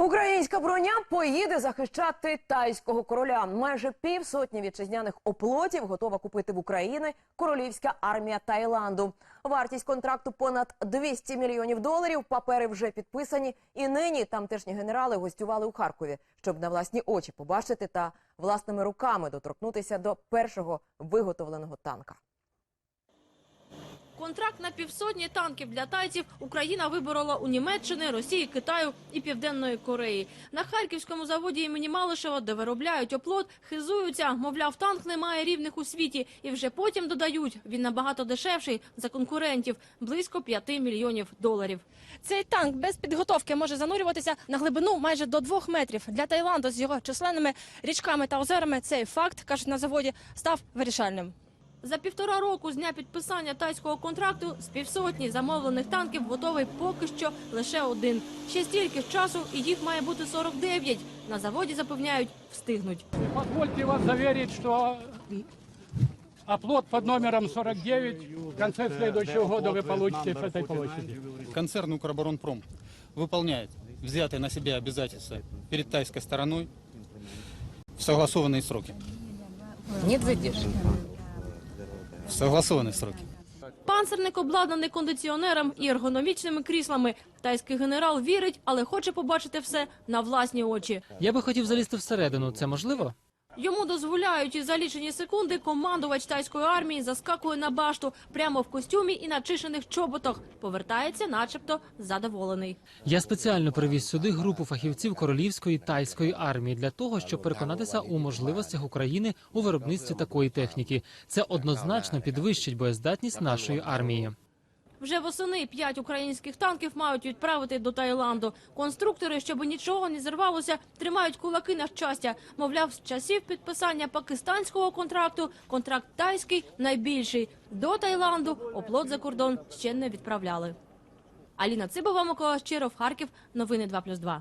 Українська броня поїде захищати тайського короля. Майже півсотні вітчизняних оплотів готова купити в Україні королівська армія Таїланду. Вартість контракту понад 200 мільйонів доларів. Папери вже підписані, і нині тамтешні генерали гостювали у Харкові, щоб на власні очі побачити та власними руками доторкнутися до першого виготовленого танка. Контракт на півсотні танків для тайців Україна виборола у Німеччини, Росії, Китаю і Південної Кореї. На харківському заводі імені Малишева, де виробляють оплот, хизуються. Мовляв, танк не має рівних у світі, і вже потім додають, він набагато дешевший за конкурентів близько 5 мільйонів доларів. Цей танк без підготовки може занурюватися на глибину майже до двох метрів. Для Таїланду з його численними річками та озерами цей факт, кажуть на заводі, став вирішальним. За півтора року з дня підписання тайського контракту з півсотні замовлених танків готовий поки що лише один. Ще стільки ж часу, і їх має бути 49. На заводі запевняють, встигнуть. Позвольте вас заверить, что оплот под номером 49 в конце следующего года вы получите с этой площади. Концерн «Укроборонпром» выполняет взятые на себя обязательства перед тайской стороной в согласованные сроки. Нет задержки. В согласованные сроки. Панцерник обладнаний кондиціонером і ергономічними кріслами. Тайський генерал вірить, але хоче побачити все на власні очі. Я би хотів залізти всередину. Це можливо? Йому дозволяють і за лічені секунди командувач тайської армії заскакує на башту прямо в костюмі і на чишених чоботах. Повертається, начебто, задоволений. Я спеціально привіз сюди групу фахівців королівської тайської армії для того, щоб переконатися у можливостях України у виробництві такої техніки. Це однозначно підвищить боєздатність нашої армії. Вже восени п'ять українських танків мають відправити до Таїланду. Конструктори, щоб нічого не зірвалося, тримають кулаки на щастя. Мовляв, з часів підписання пакистанського контракту контракт тайський найбільший. До Таїланду оплот за кордон ще не відправляли. Аліна Цибова, Микола Щиров, Харків. Новини 2+,2.